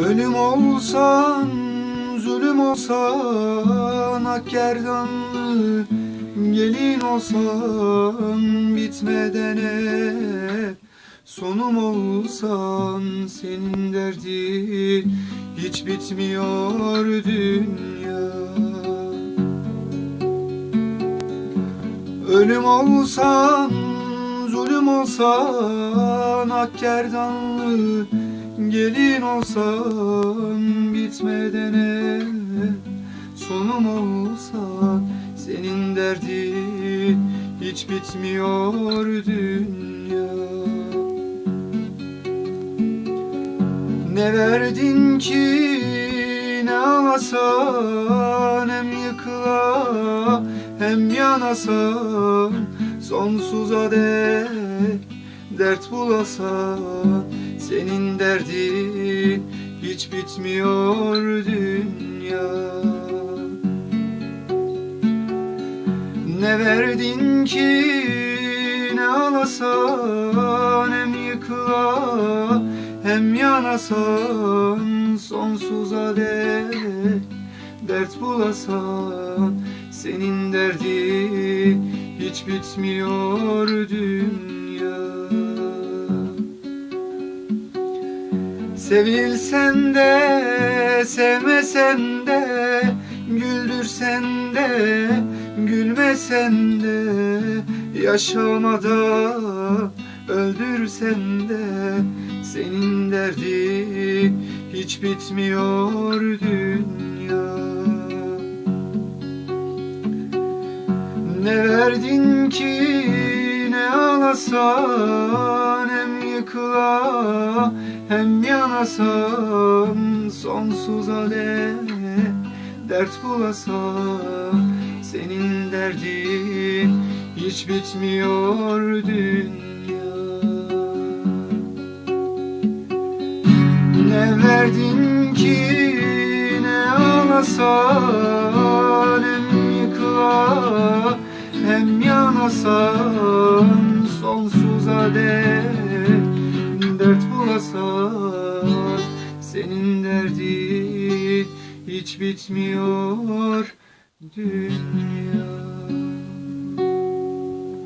Ölüm olsan, zulüm olsan Ak gerdanlı gelin olsan Bitmeden hep sonum olsan Senin derdin hiç bitmiyor dünya. Ölüm olsan, zulüm olsan Ak gerdanlı gelin olsan Bitmeden sonum olsan Senin derdin hiç bitmiyor dünya. Ne verdin ki ne alasan Hem yıkıla hem yanasan Sonsuza dek dert bulasan Senin derdin hiç bitmiyor dünya. Ne verdin ki ne alasan Hem yıkıla hem yanasan Sonsuza dek dert bulasan. Senin derdin hiç bitmiyor dünya Sevilsen de sevmesen de Güldürsen de gülmesen de Yaşamada öldürsen de Senin derdin hiç bitmiyor dünya. Ne verdin ki ne alasan Yıkıla hem yanasan Sonsuza dek dert bulasan Senin derdin hiç bitmiyor dünya. Ne verdin ki ne alasan Hem yıkıla hem yanasan dert bulasan Senin derdin hiç bitmiyor dünya